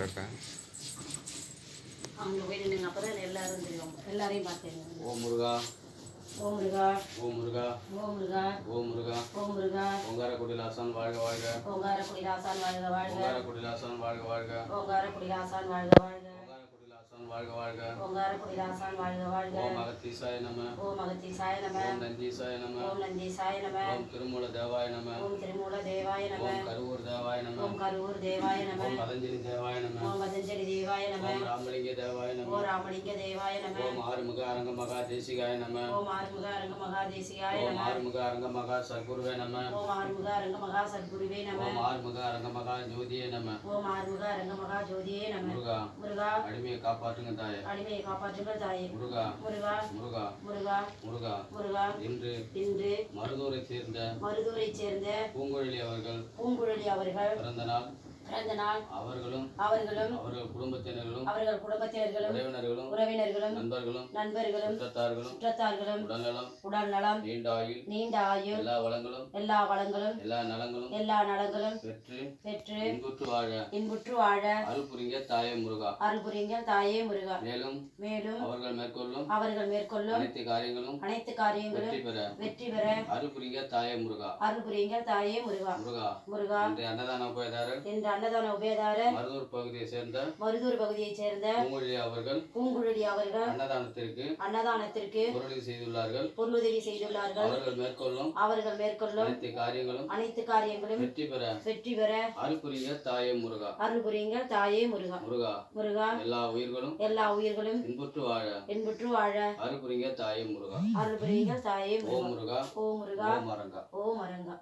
சொல்லட்டா அவங்க போய் நின்னுங்க அப்பதான் எல்லாரும் தெரியும். எல்லாரையும் பார்த்தேங்க ஓ முருகா. ஓ முருகா. ஓ முருகா. ஓ முருகா. ஓ முருகா. ஓ முருகா. ஓங்கார குடிலாசன் வாழ்க வாழ்க. ஓங்கார குடிலாசான் வாழ்க வாழ்க. ஓங்கார குடிலாசன் வாழ்க வாழ்க. ஓங்கார குடிலாசான் வாழ்க வாழ்க. வாழ்க வாழ்க. ஓங்கார குடிலாசான் வாழ்க வாழ்க. ஓம் அகத்தீசாய நம. ஓம் மகத்தீசாய நம. ஓம் நந்தீசாய நம. ஓம் நந்தீசாய நம. ஓம் திருமூல தேவாய நம. ஓம் திருமூல தேவாய நம. ஓம் கருவூர் தேவாய நம ஓம் கருவூர் தேவாய நம. ஓம் பதஞ்சலி தேவாய நம. ஓம் நம. ஓம் ராமலிங்க தேவாய நம. ஓம் ராமலிங்க தேவாய நம. ஓம் ஆறுமுக அரங்க மகா தேசிகாய நம. ஓம் ஆறுமுக அரங்க மகாதேசிகாய ஓம் நம. ஆறுமுக அரங்க மகா சர்க்குருவே நம. ஓம் ஆறுமுக அரங்க மகா சத்குருவே நம. ஓம் ஆறுமுக அரங்க மகா ஜோதியே நம. ஓம் ஆறுமுக அரங்க மகா ஜோதியே நம. முருகா முருகா. அடிமையை காப்பாற்றுங்க தாயே. அடிமையை காப்பாற்றுங்கள் தாயே. முருகா முருகா. முருகா முருகா. முருகா. முருகா. இன்று இன்று மருதூரை சேர்ந்த மருதூரைச் சேர்ந்த பூங்குழலி அவர்கள் பூங்குழலி அவர்கள் பிறந்த நாள். பிறந்த நாள். அவர்களும் அவர்களும் அவர்கள் குடும்பத்தினர்களும் அவர்கள் குடும்பத்தினர்களும் உறவினர்களும் உறவினர்களும் நண்பர்களும் நண்பர்களும் சுற்றத்தார்களும் சுற்றத்தார்களும் உடல்நலம் உடல் நலம் நீண்ட ஆயுள் நீண்ட ஆயுள் எல்லா வளங்களும் எல்லா வளங்களும் எல்லா நலங்களும் எல்லா நலங்களும் பெற்று பெற்று இன்புற்று வாழ இன்புற்று வாழ அருள் புரிங்க தாயே முருகா. அருள் புரிங்க தாயே முருகா. மேலும் மேலும் அவர்கள் மேற்கொள்ளும் அவர்கள் மேற்கொள்ளும் அனைத்து காரியங்களும் அனைத்து காரியங்களும் வெற்றி பெற வெற்றி பெற அருள் புரிங்க தாயே முருகா. அருள் புரிங்க தாயே முருகா. முருகா முருகா. அன்னதான உபயதாரர் என்ற அன்னதான உபயதாரர் மருதூர் பகுதியை சேர்ந்த மருதூர் பகுதியைச் சேர்ந்த பூங்குழலி அவர்கள் பூங்குழலி அவர்கள் அன்னதானத்திற்கு அன்னதானத்திற்கு பொருளுதவி செய்துள்ளார்கள். பொருளுதவி செய்துள்ளார்கள். அவர்கள் மேற்கொள்ளும் அவர்கள் மேற்கொள்ளும் அனைத்து காரியங்களும் அனைத்து காரியங்களும் வெற்றி பெற வெற்றி பெற அருள் புரிங்க தாயே முருகா. அருள் புரியுங்கள் தாயே முருகா. முருகா முருகா எல்லா உயிர்களும் எல்லா உயிர்களும் இன்புற்று வாழ இன்புற்று வாழ அருள் புரிங்க தாயே முருகா. அருள் புரியுங்கள் தாயே ஓ முருகா. முருகா ஓ முருகா ஓ மரங்கா. ஓ மரங்கா.